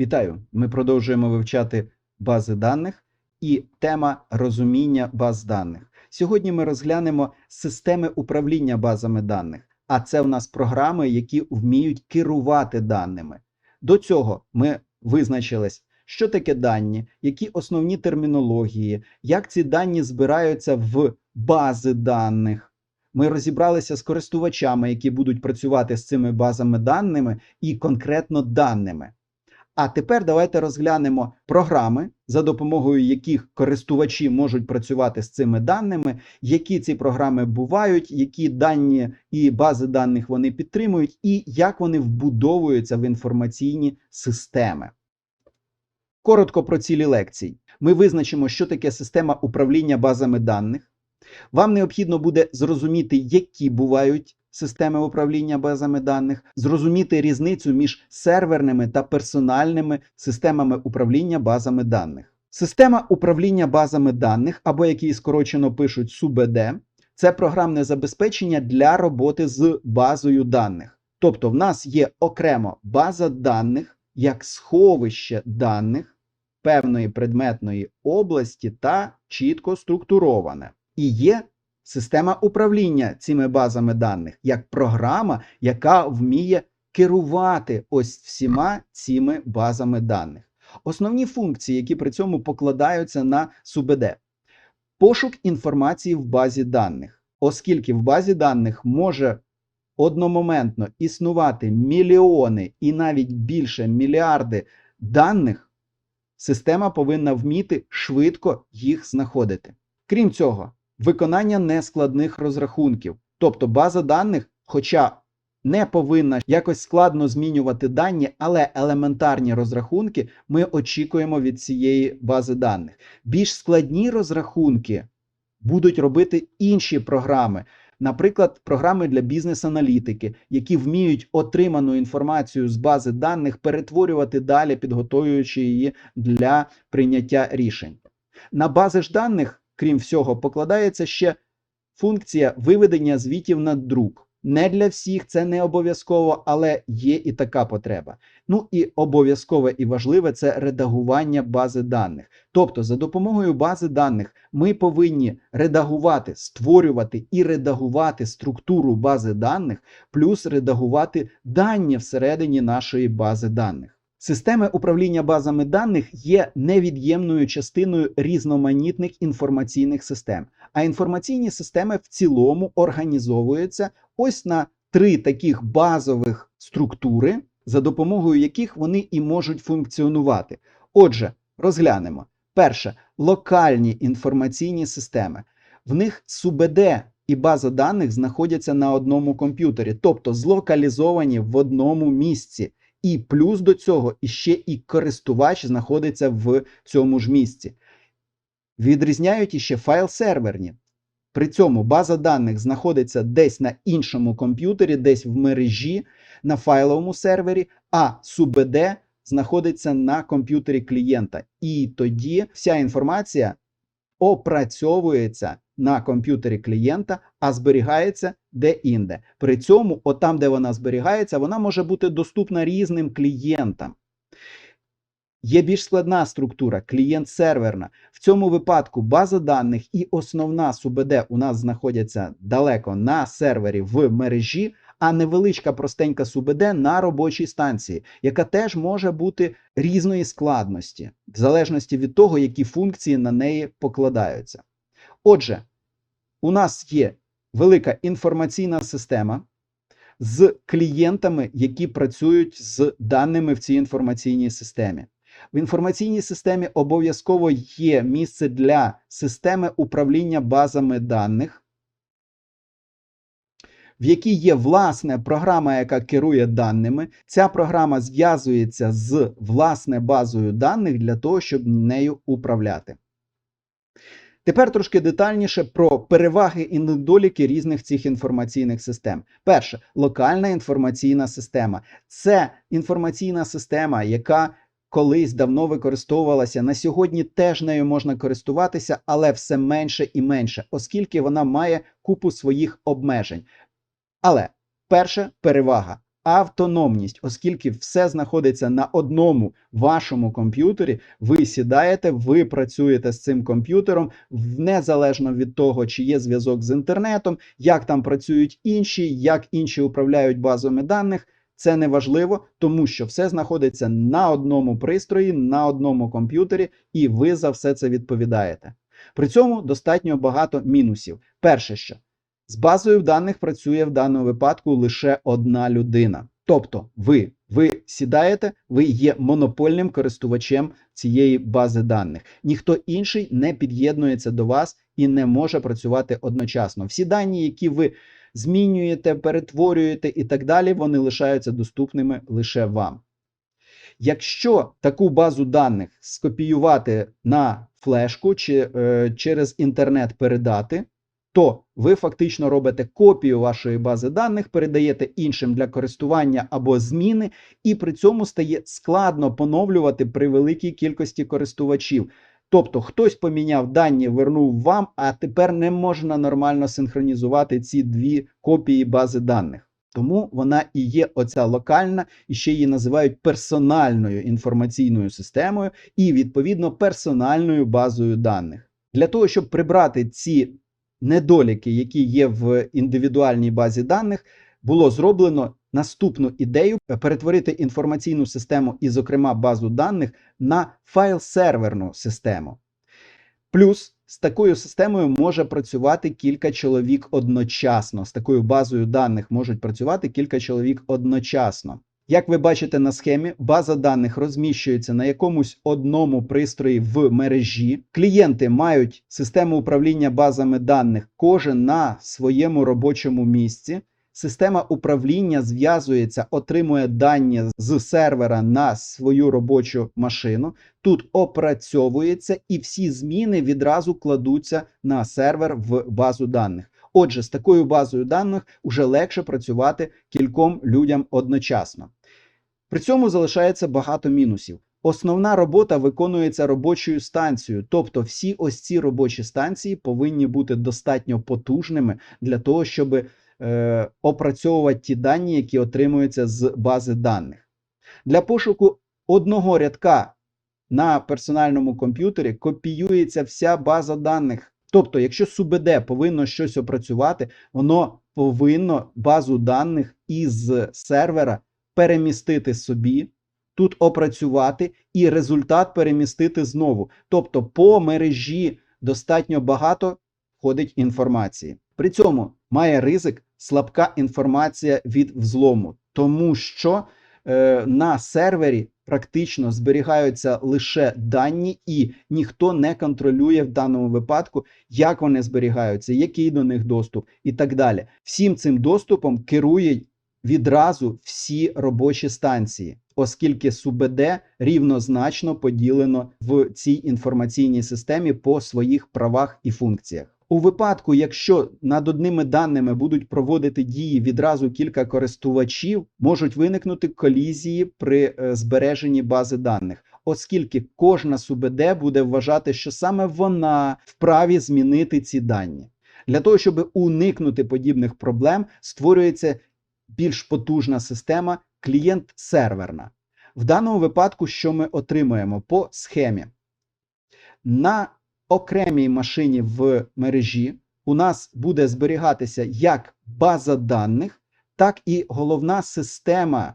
Вітаю! Ми продовжуємо вивчати бази даних і тема розуміння баз даних. Сьогодні ми розглянемо системи управління базами даних, а це в нас програми, які вміють керувати даними. До цього ми визначились, що таке дані, які основні термінології, як ці дані збираються в бази даних. Ми розібралися з користувачами, які будуть працювати з цими базами даними і конкретно даними. А тепер давайте розглянемо програми, за допомогою яких користувачі можуть працювати з цими даними, які ці програми бувають, які дані і бази даних вони підтримують, і як вони вбудовуються в інформаційні системи. Коротко про цілі лекцій. Ми визначимо, що таке система управління базами даних. Вам необхідно буде зрозуміти, які бувають системи управління базами даних, зрозуміти різницю між серверними та персональними системами управління базами даних. Система управління базами даних, або як її скорочено пишуть СУБД, це програмне забезпечення для роботи з базою даних. Тобто, в нас є окремо база даних як сховище даних певної предметної області та чітко структуроване. І є система управління цими базами даних як програма, яка вміє керувати ось всіма цими базами даних. Основні функції, які при цьому покладаються на СУБД. Пошук інформації в базі даних, оскільки в базі даних може одномоментно існувати мільйони і навіть більше мільярди даних, система повинна вміти швидко їх знаходити. Крім цього, виконання нескладних розрахунків, тобто база даних, хоча не повинна якось складно змінювати дані, але елементарні розрахунки ми очікуємо від цієї бази даних. Більш складні розрахунки будуть робити інші програми. Наприклад, програми для бізнес-аналітики, які вміють отриману інформацію з бази даних перетворювати далі, підготовуючи її для прийняття рішень. На бази ж даних, крім всього, покладається ще функція виведення звітів на друк. Не для всіх це не обов'язково, але є і така потреба. Ну і обов'язкове і важливе це редагування бази даних. Тобто, за допомогою бази даних ми повинні редагувати, створювати і редагувати структуру бази даних, плюс редагувати дані всередині нашої бази даних. Системи управління базами даних є невід'ємною частиною різноманітних інформаційних систем. А інформаційні системи в цілому організовуються ось на три таких базових структури, за допомогою яких вони і можуть функціонувати. Отже, розглянемо. Перше локальні інформаційні системи. В них СУБД і база даних знаходяться на одному комп'ютері, тобто злокалізовані в одному місці. І плюс до цього іще і користувач знаходиться в цьому ж місці. Відрізняють іще файл серверні. При цьому база даних знаходиться десь на іншому комп'ютері, десь в мережі на файловому сервері, а СУБД знаходиться на комп'ютері клієнта. І тоді вся інформація опрацьовується на комп'ютері клієнта, а зберігається де-інде. При цьому, отам, де вона зберігається, вона може бути доступна різним клієнтам. Є більш складна структура, клієнт-серверна. В цьому випадку база даних і основна СУБД у нас знаходяться далеко на сервері в мережі, а невеличка простенька СУБД на робочій станції, яка теж може бути різної складності, в залежності від того, які функції на неї покладаються. Отже, у нас є велика інформаційна система з клієнтами, які працюють з даними в цій інформаційній системі. В інформаційній системі обов'язково є місце для системи управління базами даних, в якій є власне програма, яка керує даними. Ця програма зв'язується з власне базою даних для того, щоб нею управляти. Тепер трошки детальніше про переваги і недоліки різних цих інформаційних систем. Перше, локальна інформаційна система це інформаційна система, яка колись давно використовувалася. На сьогодні теж нею можна користуватися, але все менше і менше, оскільки вона має купу своїх обмежень. Але перша перевага автономність, оскільки все знаходиться на одному вашому комп'ютері, ви сідаєте, ви працюєте з цим комп'ютером незалежно від того, чи є зв'язок з інтернетом, як там працюють інші, як інші управляють базами даних. Це не важливо, тому що все знаходиться на одному пристрої, на одному комп'ютері, і ви за все це відповідаєте. При цьому достатньо багато мінусів. Перше, що з базою даних працює в даному випадку лише одна людина. Тобто, ви, ви сідаєте, ви є монопольним користувачем цієї бази даних. Ніхто інший не під'єднується до вас і не може працювати одночасно. Всі дані, які ви змінюєте, перетворюєте і так далі, вони лишаються доступними лише вам. Якщо таку базу даних скопіювати на флешку чи е, через інтернет передати, то ви фактично робите копію вашої бази даних, передаєте іншим для користування або зміни, і при цьому стає складно поновлювати при великій кількості користувачів. Тобто хтось поміняв дані, вернув вам, а тепер не можна нормально синхронізувати ці дві копії бази даних. Тому вона і є оця локальна, і ще її називають персональною інформаційною системою і відповідно персональною базою даних. Для того, щоб прибрати ці недоліки, які є в індивідуальній базі даних, було зроблено наступну ідею перетворити інформаційну систему і, зокрема, базу даних на файл-серверну систему. Плюс з такою системою може працювати кілька чоловік одночасно. З такою базою даних можуть працювати кілька чоловік одночасно. Як ви бачите на схемі, база даних розміщується на якомусь одному пристрої в мережі. Клієнти мають систему управління базами даних кожен на своєму робочому місці. Система управління зв'язується, отримує дані з сервера на свою робочу машину. Тут опрацьовується і всі зміни відразу кладуться на сервер в базу даних. Отже, з такою базою даних вже легше працювати кільком людям одночасно. При цьому залишається багато мінусів. Основна робота виконується робочою станцією, тобто всі ось ці робочі станції повинні бути достатньо потужними для того, щоб е, опрацьовувати ті дані, які отримуються з бази даних. Для пошуку одного рядка на персональному комп'ютері копіюється вся база даних. Тобто, якщо СУБД повинно щось опрацювати, воно повинно базу даних із сервера перемістити собі, тут опрацювати і результат перемістити знову. Тобто, по мережі достатньо багато ходить інформації. При цьому має ризик слабка інформація від взлому, тому що е, на сервері практично зберігаються лише дані, і ніхто не контролює в даному випадку, як вони зберігаються, який до них доступ і так далі. Всім цим доступом керує відразу всі робочі станції, оскільки СУБД рівнозначно поділено в цій інформаційній системі по своїх правах і функціях. У випадку, якщо над одними даними будуть проводити дії відразу кілька користувачів, можуть виникнути колізії при е, збереженні бази даних, оскільки кожна СУБД буде вважати, що саме вона вправі змінити ці дані. Для того, щоб уникнути подібних проблем, створюється більш потужна система клієнт-серверна. В даному випадку, що ми отримуємо по схемі? На окремій машині в мережі у нас буде зберігатися як база даних, так і головна система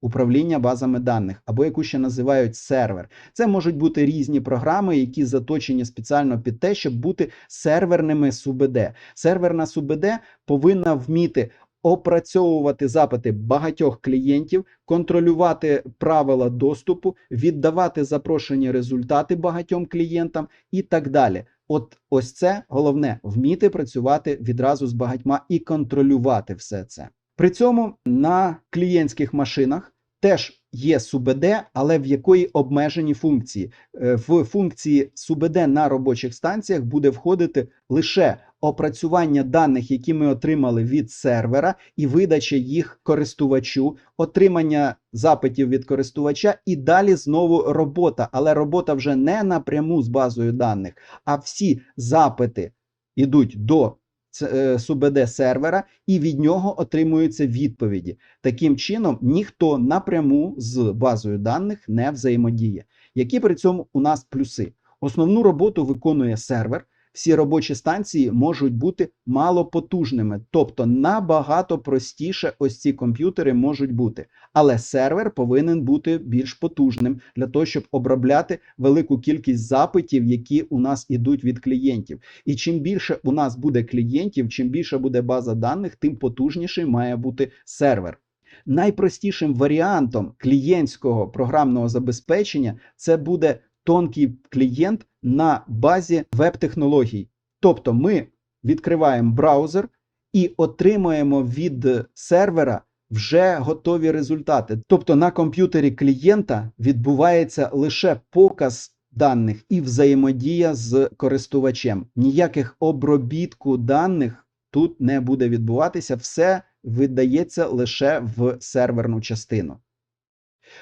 управління базами даних, або яку ще називають сервер. Це можуть бути різні програми, які заточені спеціально під те, щоб бути серверними СУБД. Серверна СУБД повинна вміти опрацьовувати запити багатьох клієнтів, контролювати правила доступу, віддавати запрошені результати багатьом клієнтам і так далі. От ось це головне вміти працювати відразу з багатьма і контролювати все це. При цьому на клієнтських машинах теж є СУБД, але в якої обмежені функції. Е, В функції СУБД на робочих станціях буде входити лише опрацювання даних, які ми отримали від сервера, і видача їх користувачу, отримання запитів від користувача, і далі знову робота. Але робота вже не напряму з базою даних, а всі запити йдуть до е, СУБД сервера, і від нього отримуються відповіді. Таким чином, ніхто напряму з базою даних не взаємодіє. Які при цьому у нас плюси? Основну роботу виконує сервер. Всі робочі станції можуть бути малопотужними, тобто набагато простіше ось ці комп'ютери можуть бути. Але сервер повинен бути більш потужним для того, щоб обробляти велику кількість запитів, які у нас ідуть від клієнтів. І чим більше у нас буде клієнтів, чим більше буде база даних, тим потужніший має бути сервер. Найпростішим варіантом клієнтського програмного забезпечення це буде тонкий клієнт на базі веб-технологій. Тобто ми відкриваємо браузер і отримуємо від сервера вже готові результати. Тобто на комп'ютері клієнта відбувається лише показ даних і взаємодія з користувачем. Ніяких обробітку даних тут не буде відбуватися, все видається лише в серверну частину.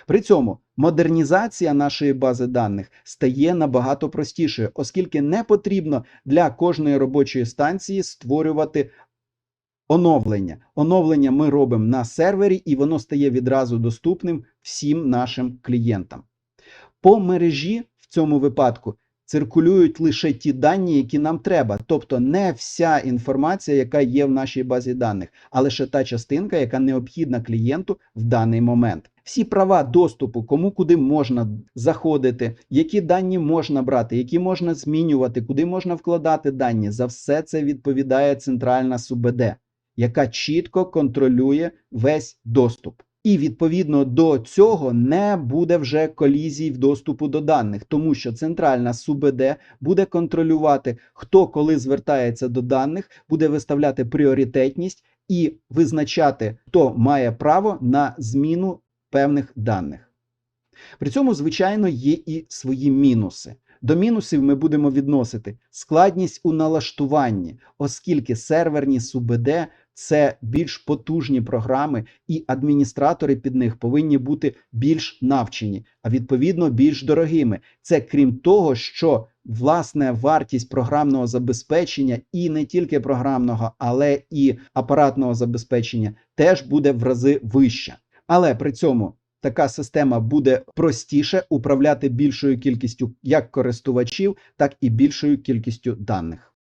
При цьому модернізація нашої бази даних стає набагато простішою, оскільки не потрібно для кожної робочої станції створювати оновлення. Оновлення ми робимо на сервері, і воно стає відразу доступним всім нашим клієнтам. По мережі в цьому випадку циркулюють лише ті дані, які нам треба, тобто не вся інформація, яка є в нашій базі даних, а лише та частинка, яка необхідна клієнту в даний момент. Всі права доступу, кому куди можна заходити, які дані можна брати, які можна змінювати, куди можна вкладати дані, за все це відповідає центральна СУБД, яка чітко контролює весь доступ. І відповідно до цього не буде вже колізій в доступу до даних, тому що центральна СУБД буде контролювати, хто коли звертається до даних, буде виставляти пріоритетність і визначати, хто має право на зміну певних даних. При цьому, звичайно, є і свої мінуси. До мінусів ми будемо відносити складність у налаштуванні, оскільки серверні СУБД це більш потужні програми, і адміністратори під них повинні бути більш навчені, а відповідно більш дорогими. Це крім того, що власне вартість програмного забезпечення і не тільки програмного, але і апаратного забезпечення теж буде в рази вища. Але при цьому така система буде простіше управляти більшою кількістю як користувачів, так і більшою кількістю даних.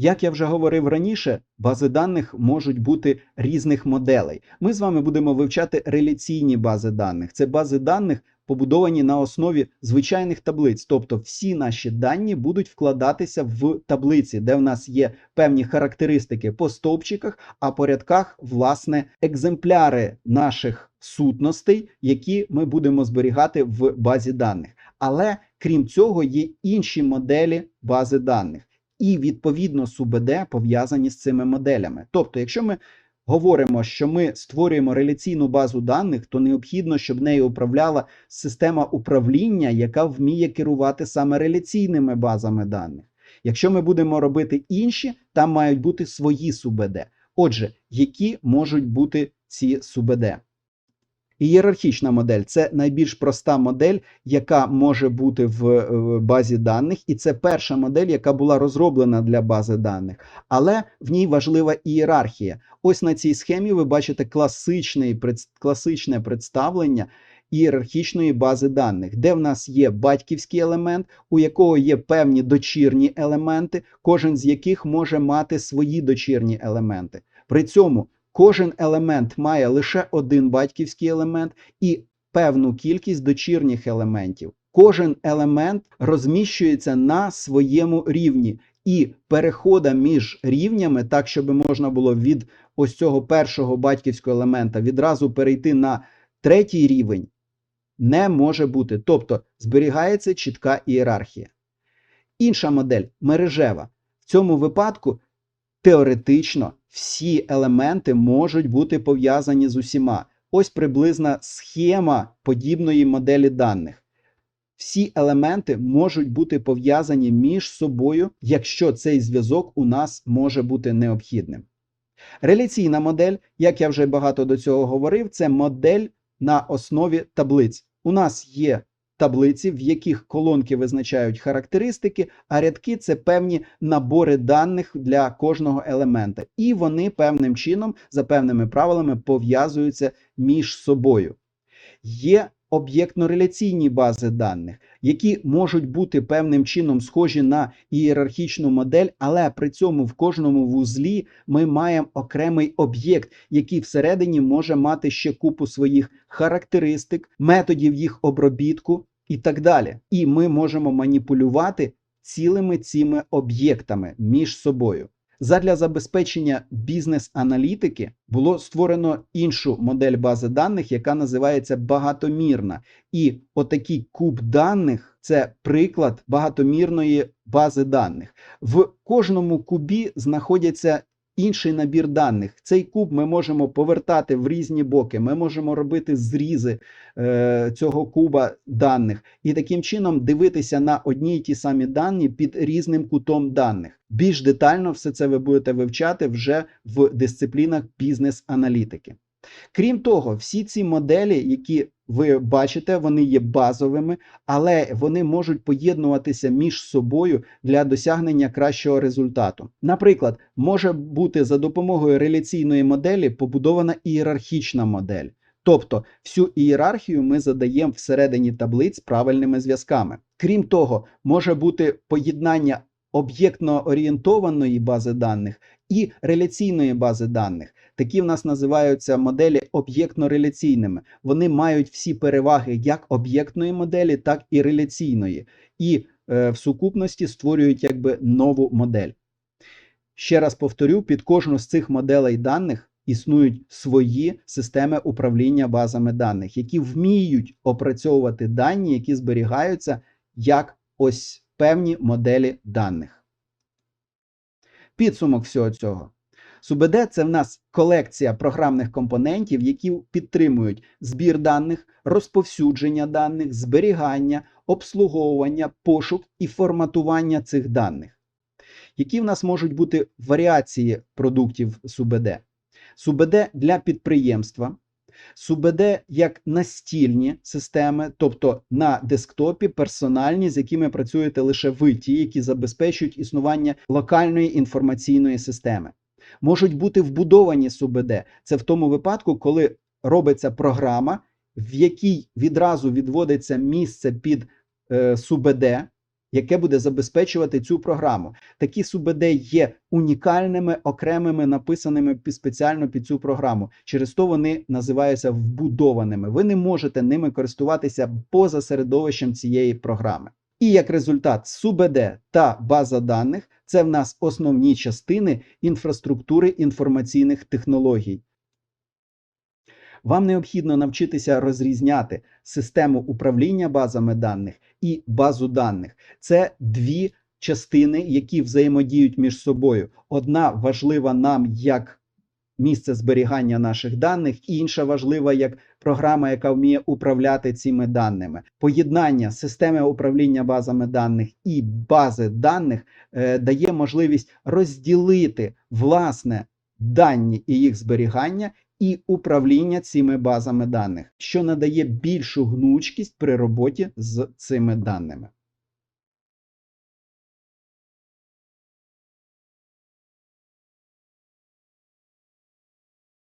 Як я вже говорив раніше, бази даних можуть бути різних моделей. Ми з вами будемо вивчати реляційні бази даних. Це бази даних, побудовані на основі звичайних таблиць, тобто всі наші дані будуть вкладатися в таблиці, де в нас є певні характеристики по стовпчиках, а по рядках, власне, екземпляри наших сутностей, які ми будемо зберігати в базі даних. Але крім цього, є інші моделі бази даних. І відповідно СУБД пов'язані з цими моделями. Тобто, якщо ми говоримо, що ми створюємо реляційну базу даних, то необхідно, щоб нею управляла система управління, яка вміє керувати саме реляційними базами даних. Якщо ми будемо робити інші, там мають бути свої СУБД. Отже, які можуть бути ці СУБД? Ієрархічна модель це найбільш проста модель, яка може бути в базі даних, і це перша модель, яка була розроблена для бази даних, але в ній важлива ієрархія. Ось на цій схемі ви бачите класичний, класичне представлення ієрархічної бази даних, де в нас є батьківський елемент, у якого є певні дочірні елементи, кожен з яких може мати свої дочірні елементи. При цьому Кожен елемент має лише один батьківський елемент і певну кількість дочірніх елементів. Кожен елемент розміщується на своєму рівні, і перехода між рівнями, так щоб можна було від ось цього першого батьківського елемента відразу перейти на третій рівень, не може бути. Тобто зберігається чітка ієрархія. Інша модель мережева. В цьому випадку теоретично всі елементи можуть бути пов'язані з усіма. Ось приблизна схема подібної моделі даних. Всі елементи можуть бути пов'язані між собою, якщо цей зв'язок у нас може бути необхідним. Реляційна модель, як я вже багато до цього говорив, це модель на основі таблиць. У нас є таблиці, в яких колонки визначають характеристики, а рядки це певні набори даних для кожного елемента. І вони певним чином, за певними правилами, пов'язуються між собою. Є об'єктно-реляційні бази даних, які можуть бути певним чином схожі на ієрархічну модель, але при цьому в кожному вузлі ми маємо окремий об'єкт, який всередині може мати ще купу своїх характеристик, методів їх обробітку і так далі. І ми можемо маніпулювати цілими цими об'єктами між собою. Задля забезпечення бізнес-аналітики було створено іншу модель бази даних, яка називається багатомірна. І отакий куб даних це приклад багатомірної бази даних. В кожному кубі знаходяться інший набір даних. Цей куб ми можемо повертати в різні боки. Ми можемо робити зрізи е, цього куба даних і таким чином дивитися на одні й ті самі дані під різним кутом даних. Більш детально все це ви будете вивчати вже в дисциплінах бізнес-аналітики. Крім того, всі ці моделі, які ви бачите, вони є базовими, але вони можуть поєднуватися між собою для досягнення кращого результату. Наприклад, може бути за допомогою реляційної моделі побудована ієрархічна модель. Тобто всю ієрархію ми задаємо всередині таблиць правильними зв'язками. Крім того, може бути поєднання об'єктно орієнтованої бази даних і реляційної бази даних. Такі в нас називаються моделі об'єктно-реляційними. Вони мають всі переваги як об'єктної моделі, так і реляційної, і е, в сукупності створюють якби нову модель. Ще раз повторю: під кожну з цих моделей даних існують свої системи управління базами даних, які вміють опрацьовувати дані, які зберігаються як ось певні моделі даних. Підсумок всього цього. СУБД це в нас колекція програмних компонентів, які підтримують збір даних, розповсюдження даних, зберігання, обслуговування, пошук і форматування цих даних. Які в нас можуть бути варіації продуктів СУБД? СУБД для підприємства, СУБД як настільні системи, тобто на десктопі персональні, з якими працюєте лише ви, ті, які забезпечують існування локальної інформаційної системи. Можуть бути вбудовані СУБД. Це в тому випадку, коли робиться програма, в якій відразу відводиться місце під е, СУБД, яке буде забезпечувати цю програму. Такі СУБД є унікальними, окремими, написаними спеціально під цю програму. Через то вони називаються вбудованими. Ви не можете ними користуватися поза середовищем цієї програми. І як результат, СУБД та база даних це в нас основні частини інфраструктури інформаційних технологій. Вам необхідно навчитися розрізняти систему управління базами даних і базу даних. Це дві частини, які взаємодіють між собою. Одна важлива нам як місце зберігання наших даних, інша важлива як програма, яка вміє управляти цими даними. Поєднання системи управління базами даних і бази даних е, дає можливість розділити власне дані і їх зберігання. І управління цими базами даних, що надає більшу гнучкість при роботі з цими даними.